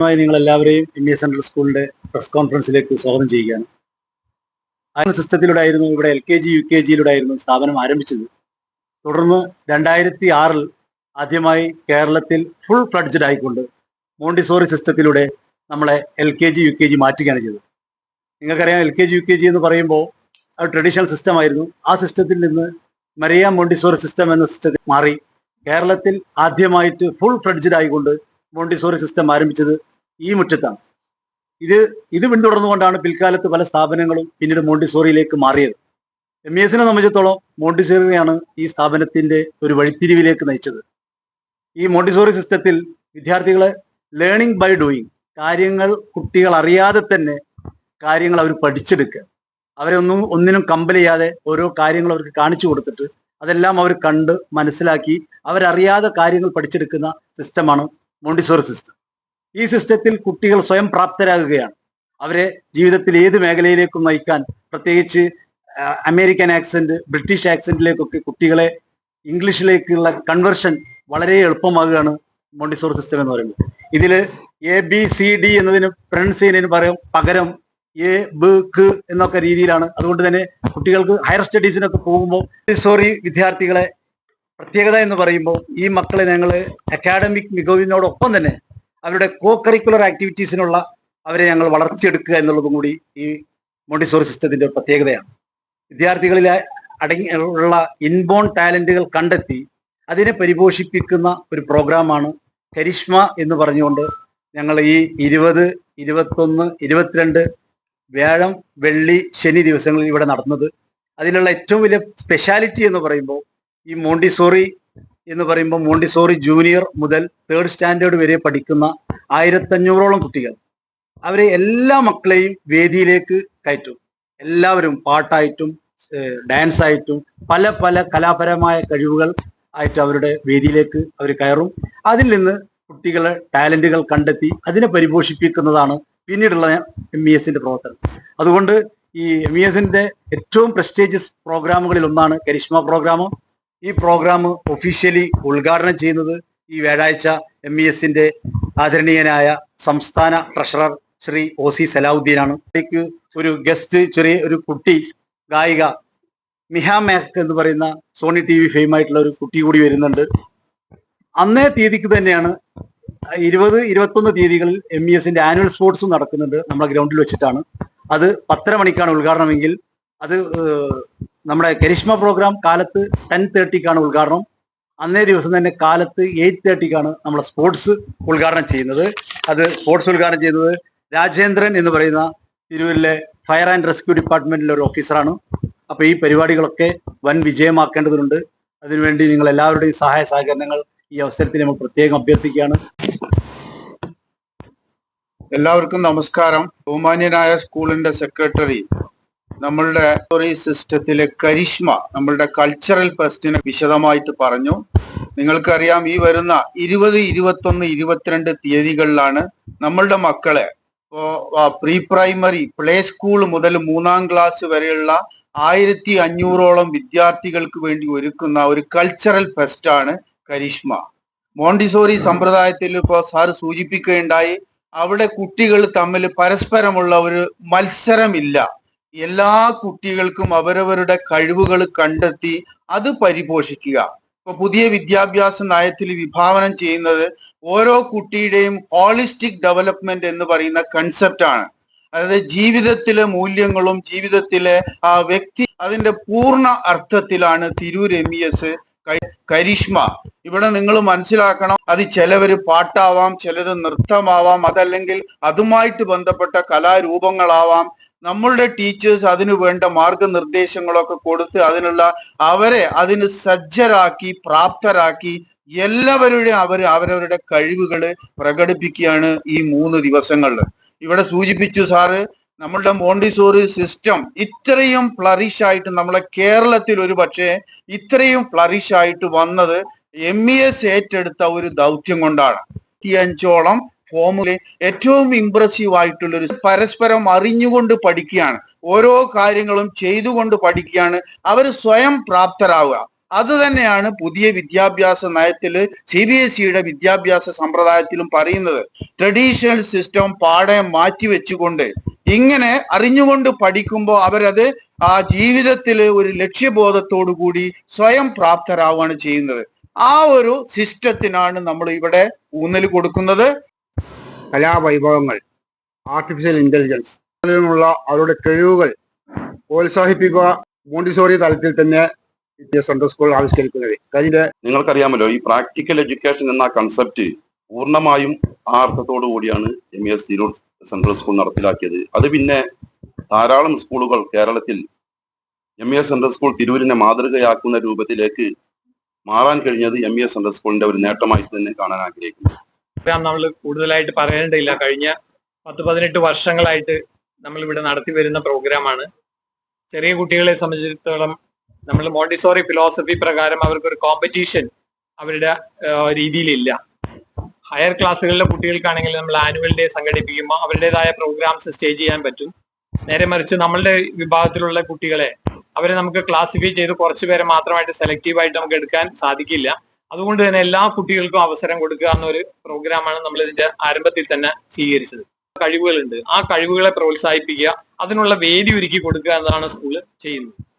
ആദ്യമായി നിങ്ങൾ എല്ലാവരെയും എ സെൻട്രൽ സ്കൂളിന്റെ പ്രസ് കോൺഫറൻസിലേക്ക് സ്വാഗതം ചെയ്യുകയാണ്. ആയിരുന്നു ഇവിടെ L K G U K ജിയിലൂടെ ആയിരുന്നു സ്ഥാപനം ആരംഭിച്ചത്. തുടർന്ന് രണ്ടായിരത്തി ആറിൽ ആദ്യമായി കേരളത്തിൽ ഫുൾ ഫ്ലഡ്ജഡ് ആയിക്കൊണ്ട് മോണ്ടിസോറി സിസ്റ്റത്തിലൂടെ നമ്മളെ L K G U K G മാറ്റുകയാണ് ചെയ്തത്. നിങ്ങൾക്കറിയാം L K G U K G എന്ന് പറയുമ്പോൾ അത് ട്രഡീഷണൽ സിസ്റ്റം ആയിരുന്നു. ആ സിസ്റ്റത്തിൽ നിന്ന് മരിയ മോണ്ടിസോറി സിസ്റ്റം എന്ന സിസ്റ്റത്തിൽ മാറി കേരളത്തിൽ ആദ്യമായിട്ട് ഫുൾ ഫ്ലഡ്ജഡ് ആയിക്കൊണ്ട് മോണ്ടിസോറി സിസ്റ്റം ആരംഭിച്ചത് ഈ മുറ്റത്താണ്. ഇത് ഇത് പിന്തുടർന്നുകൊണ്ടാണ് പിൽക്കാലത്ത് പല സ്ഥാപനങ്ങളും പിന്നീട് മോണ്ടിസോറിയിലേക്ക് മാറിയത്. എം ഇ എസിനെ സംബന്ധിച്ചിടത്തോളം മോണ്ടിസോറിയാണ് ഈ സ്ഥാപനത്തിന്റെ ഒരു വഴിത്തിരിവിലേക്ക് നയിച്ചത്. ഈ മോണ്ടിസോറി സിസ്റ്റത്തിൽ വിദ്യാർത്ഥികളെ ലേണിംഗ് ബൈ ഡൂയിങ് കാര്യങ്ങൾ കുട്ടികൾ അറിയാതെ തന്നെ കാര്യങ്ങൾ അവർ പഠിച്ചെടുക്കുക. അവരെ ഒന്നും ഒന്നിനും കമ്പൽ ചെയ്യാതെ ഓരോ കാര്യങ്ങൾ അവർക്ക് കാണിച്ചു കൊടുത്തിട്ട് അതെല്ലാം അവർ കണ്ട് മനസ്സിലാക്കി അവരറിയാതെ കാര്യങ്ങൾ പഠിച്ചെടുക്കുന്ന സിസ്റ്റമാണ് മോണ്ടിസോറി സിസ്റ്റം ഈ സിസ്റ്റത്തിൽ കുട്ടികൾ സ്വയം പ്രാപ്തരാകുകയാണ്. അവരെ ജീവിതത്തിൽ ഏത് മേഖലയിലേക്കും നയിക്കാൻ പ്രത്യേകിച്ച് അമേരിക്കൻ ആക്സെന്റ് ബ്രിട്ടീഷ് ആക്സെന്റിലേക്കൊക്കെ കുട്ടികളെ ഇംഗ്ലീഷിലേക്കുള്ള കൺവെർഷൻ വളരെ എളുപ്പമാകുകയാണ് മോണ്ടിസോർ സിസ്റ്റം എന്ന് പറയുന്നത്. ഇതിൽ എ ബി സി ഡി എന്നതിന് ചെയ്യുന്നതിന് പറയും പകരം എ ബ് ക് എന്നൊക്കെ രീതിയിലാണ്. അതുകൊണ്ട് തന്നെ കുട്ടികൾക്ക് ഹയർ സ്റ്റഡീസിനൊക്കെ പോകുമ്പോൾ മോണ്ടിസോറി വിദ്യാർത്ഥികളെ പ്രത്യേകത എന്ന് പറയുമ്പോൾ ഈ മക്കളെ ഞങ്ങൾ അക്കാഡമിക് മികവിനോടൊപ്പം തന്നെ അവരുടെ കോ കരിക്കുലർ ആക്ടിവിറ്റീസിനുള്ള അവരെ ഞങ്ങൾ വളർത്തിയെടുക്കുക എന്നുള്ളതും കൂടി ഈ മോണ്ടിസോറി സിസ്റ്റത്തിന്റെ ഒരു പ്രത്യേകതയാണ്. വിദ്യാർത്ഥികളിലെ അടങ്ങി ഉള്ള ഇൻബോൺ ടാലന്റുകൾ കണ്ടെത്തി അതിനെ പരിപോഷിപ്പിക്കുന്ന ഒരു പ്രോഗ്രാമാണ് കരിഷ്മ എന്ന് പറഞ്ഞുകൊണ്ട് ഞങ്ങൾ ഈ ഇരുപത് ഇരുപത്തൊന്ന് ഇരുപത്തിരണ്ട് വ്യാഴം വെള്ളി ശനി ദിവസങ്ങളിൽ ഇവിടെ നടന്നത് അതിലുള്ള ഏറ്റവും വലിയ സ്പെഷ്യാലിറ്റി എന്ന് പറയുമ്പോൾ ഈ മോണ്ടിസോറി എന്ന് പറയുമ്പോൾ മോണ്ടിസോറി ജൂനിയർ മുതൽ തേർഡ് സ്റ്റാൻഡേർഡ് വരെ പഠിക്കുന്ന ആയിരത്തഞ്ഞൂറോളം കുട്ടികൾ. അവരെ എല്ലാ മക്കളെയും വേദിയിലേക്ക് കയറ്റും. എല്ലാവരും പാട്ടായിട്ടും ഡാൻസ് ആയിട്ടും പല പല കലാപരമായ കഴിവുകൾ ആയിട്ട് അവരുടെ വേദിയിലേക്ക് അവർ കയറും. അതിൽ നിന്ന് കുട്ടികളെ ടാലന്റുകൾ കണ്ടെത്തി അതിനെ പരിപോഷിപ്പിക്കുന്നതാണ് പിന്നീടുള്ള എം ഇ എസിന്റെ പ്രവർത്തനം. അതുകൊണ്ട് ഈ എം ഇ എസിന്റെ ഏറ്റവും പ്രസ്റ്റേജിയസ് പ്രോഗ്രാമുകളിൽ ഒന്നാണ് കരിഷ്മ പ്രോഗ്രാം ഈ പ്രോഗ്രാം ഒഫീഷ്യലി ഉദ്ഘാടനം ചെയ്യുന്നത് ഈ വ്യാഴാഴ്ച എം ഇ എസിന്റെ ആദരണീയനായ സംസ്ഥാന ട്രഷറർ ശ്രീ ഒ സി സലാഹുദ്ദീനാണ്. ഒരു ഗസ്റ്റ് ചെറിയ ഒരു കുട്ടി ഗായിക മിഹാ മേക്ക് എന്ന് പറയുന്ന സോണി ടി വി ഫെയിം ആയിട്ടുള്ള ഒരു കുട്ടി കൂടി വരുന്നുണ്ട്. അന്നേ തീയതിക്ക് തന്നെയാണ് ഇരുപത് ഇരുപത്തൊന്ന് തീയതികളിൽ എം ഇ എസിന്റെ ആനുവൽ സ്പോർട്സും നടക്കുന്നുണ്ട്. നമ്മുടെ ഗ്രൗണ്ടിൽ വെച്ചിട്ടാണ്. അത് പത്തര മണിക്കാണ് ഉദ്ഘാടനമെങ്കിൽ അത് നമ്മുടെ കരിഷ്മ പ്രോഗ്രാം കാലത്ത് ടെൻ തേർട്ടിക്കാണ് ഉദ്ഘാടനം. അന്നേ ദിവസം തന്നെ കാലത്ത് എയ്റ്റ് തേർട്ടിക്കാണ് നമ്മുടെ സ്പോർട്സ് ഉദ്ഘാടനം ചെയ്യുന്നത്. അത് സ്പോർട്സ് ഉദ്ഘാടനം ചെയ്യുന്നത് രാജേന്ദ്രൻ എന്ന് പറയുന്ന തിരൂരിലെ ഫയർ ആൻഡ് റെസ്ക്യൂ ഡിപ്പാർട്ട്മെന്റിലെ ഒരു ഓഫീസറാണ് അപ്പോൾ ഈ പരിപാടികളൊക്കെ വൻ വിജയമാക്കേണ്ടതുണ്ട്. അതിനുവേണ്ടി നിങ്ങൾ എല്ലാവരുടെയും സഹായ സഹകരണങ്ങൾ ഈ അവസരത്തിൽ നമ്മൾ പ്രത്യേകം അഭ്യർത്ഥിക്കുകയാണ്. എല്ലാവർക്കും നമസ്കാരം. ബഹുമാന്യനായ സ്കൂളിന്റെ സെക്രട്ടറി നമ്മളുടെ സിസ്റ്റത്തിലെ കരിഷ്മ നമ്മളുടെ കൾച്ചറൽ ഫെസ്റ്റിനെ വിശദമായിട്ട് പറഞ്ഞു. നിങ്ങൾക്കറിയാം ഈ വരുന്ന ഇരുപത് ഇരുപത്തൊന്ന് ഇരുപത്തിരണ്ട് തീയതികളിലാണ് നമ്മളുടെ മക്കളെ ഇപ്പോ പ്രീ പ്രൈമറി പ്ലേ സ്കൂൾ മുതൽ മൂന്നാം ക്ലാസ് വരെയുള്ള ആയിരത്തി അഞ്ഞൂറോളം വിദ്യാർത്ഥികൾക്ക് വേണ്ടി ഒരുക്കുന്ന ഒരു കൾച്ചറൽ ഫെസ്റ്റാണ് കരിഷ്മ. മോണ്ടിസോറി സമ്പ്രദായത്തിൽ ഇപ്പോൾ സാർ സൂചിപ്പിക്കുകയുണ്ടായി അവിടെ കുട്ടികൾ തമ്മിൽ പരസ്പരമുള്ള ഒരു മത്സരമില്ല. എല്ലാ കുട്ടികൾക്കും അവരവരുടെ കഴിവുകൾ കണ്ടെത്തി അത് പരിപോഷിക്കുക. ഇപ്പൊ പുതിയ വിദ്യാഭ്യാസ നയത്തിൽ വിഭാവനം ചെയ്യുന്നത് ഓരോ കുട്ടിയുടെയും ഹോളിസ്റ്റിക് ഡെവലപ്മെന്റ് എന്ന് പറയുന്ന കൺസെപ്റ്റ് ആണ്. അതായത് ജീവിതത്തിലെ മൂല്യങ്ങളും ജീവിതത്തിലെ ആ വ്യക്തി അതിന്റെ പൂർണ അർത്ഥത്തിലാണ് തിരൂർ എം എസ് കരിഷ്മ. ഇവിടെ നിങ്ങൾ മനസ്സിലാക്കണം അത് ചിലവര് പാട്ടാവാം ചിലര് നൃത്തമാവാം അതല്ലെങ്കിൽ അതുമായിട്ട് ബന്ധപ്പെട്ട കലാരൂപങ്ങളാവാം നമ്മളുടെ ടീച്ചേഴ്സ് അതിനു വേണ്ട മാർഗനിർദ്ദേശങ്ങളൊക്കെ കൊടുത്ത് അതിനുള്ള അവരെ അതിന് സജ്ജരാക്കി പ്രാപ്തരാക്കി എല്ലാവരുടെയും അവർ അവരവരുടെ കഴിവുകൾ പ്രകടിപ്പിക്കുകയാണ് ഈ മൂന്ന് ദിവസങ്ങളിൽ ഇവിടെ സൂചിപ്പിച്ചു സാറ് നമ്മളുടെ മോണ്ടിസോറി സിസ്റ്റം ഇത്രയും ഫ്ലറിഷ് ആയിട്ട് നമ്മളെ കേരളത്തിൽ ഒരു പക്ഷേ ഇത്രയും ഫ്ലറിഷ് ആയിട്ട് വന്നത് എം ഇ എസ് ഏറ്റെടുത്ത ഒരു ദൗത്യം കൊണ്ടാണ്. അഞ്ചോളം ഫോമുലെ ഏറ്റവും ഇംപ്രസീവ് ആയിട്ടുള്ള ഒരു പരസ്പരം അറിഞ്ഞുകൊണ്ട് പഠിക്കുകയാണ്. ഓരോ കാര്യങ്ങളും ചെയ്തുകൊണ്ട് പഠിക്കുകയാണ്. അവർ സ്വയം പ്രാപ്തരാവുക. അത് തന്നെയാണ് പുതിയ വിദ്യാഭ്യാസ നയത്തിൽ സി ബി എസ് ഇയുടെ വിദ്യാഭ്യാസ സമ്പ്രദായത്തിലും പറയുന്നത്. ട്രഡീഷണൽ സിസ്റ്റം പാടെ മാറ്റി വെച്ചുകൊണ്ട് ഇങ്ങനെ അറിഞ്ഞുകൊണ്ട് പഠിക്കുമ്പോൾ അവരത് ആ ജീവിതത്തിൽ ഒരു ലക്ഷ്യബോധത്തോടു കൂടി സ്വയം പ്രാപ്തരാവുകയാണ് ചെയ്യുന്നത്. ആ ഒരു സിസ്റ്റത്തിനാണ് നമ്മൾ ഇവിടെ ഊന്നൽ കൊടുക്കുന്നത്. കലാവൈഭവങ്ങൾ ആർട്ടിഫിഷ്യൽ ഇന്റലിജൻസ് അതിനുള്ള അവരുടെ കഴിവുകൾ പ്രോത്സാഹിപ്പിക്കുക മോണ്ടിസോറി തലത്തിൽ തന്നെ സെൻട്രൽ സ്കൂൾ ആവിഷ്കരിക്കുന്നത്. കഴിഞ്ഞ നിങ്ങൾക്കറിയാമല്ലോ ഈ പ്രാക്ടിക്കൽ എഡ്യൂക്കേഷൻ എന്ന കൺസെപ്റ്റ് പൂർണമായും ആ അർത്ഥത്തോടു കൂടിയാണ് M S Tirur central school നടപ്പിലാക്കിയത്. അത് പിന്നെ ധാരാളം സ്കൂളുകൾ കേരളത്തിൽ എം എസ് സെൻട്രൽ സ്കൂൾ തിരൂരിനെ മാതൃകയാക്കുന്ന രൂപത്തിലേക്ക് മാറാൻ കഴിഞ്ഞത് എം എസ് സെൻട്രൽ സ്കൂളിന്റെ ഒരു നേട്ടമായിട്ട് തന്നെ കാണാൻ ആഗ്രഹിക്കുന്നു. പ്രോഗ്രാം നമ്മൾ കൂടുതലായിട്ട് പറയേണ്ടതില്ല. കഴിഞ്ഞ പത്ത് പതിനെട്ട് വർഷങ്ങളായിട്ട് നമ്മൾ ഇവിടെ നടത്തി വരുന്ന പ്രോഗ്രാമാണ് ചെറിയ കുട്ടികളെ സംബന്ധിച്ചിടത്തോളം നമ്മൾ മോണ്ടിസോറി ഫിലോസഫി പ്രകാരം അവർക്ക് ഒരു കോമ്പറ്റീഷൻ അവരുടെ രീതിയിലില്ല. ഹയർ ക്ലാസ്സുകളിലെ കുട്ടികൾക്കാണെങ്കിൽ നമ്മൾ ആനുവൽ ഡേ സംഘടിപ്പിക്കുമ്പോൾ അവരുടേതായ പ്രോഗ്രാംസ് സ്റ്റേജ് ചെയ്യാൻ പറ്റും. നേരെ മറിച്ച് നമ്മളുടെ വിഭാഗത്തിലുള്ള കുട്ടികളെ അവരെ നമുക്ക് ക്ലാസിഫൈ ചെയ്ത് കുറച്ചുപേരെ മാത്രമായിട്ട് സെലക്റ്റീവായിട്ട് നമുക്ക് എടുക്കാൻ സാധിക്കില്ല. അതുകൊണ്ട് തന്നെ എല്ലാ കുട്ടികൾക്കും അവസരം കൊടുക്കുക എന്നൊരു പ്രോഗ്രാമാണ് നമ്മൾ ഇതിന്റെ ആരംഭത്തിൽ തന്നെ സ്വീകരിച്ചത്. കഴിവുകളുണ്ട്. ആ കഴിവുകളെ പ്രോത്സാഹിപ്പിക്കുക അതിനുള്ള വേദി ഒരുക്കി കൊടുക്കുക എന്നതാണ് സ്കൂൾ ചെയ്യുന്നത്.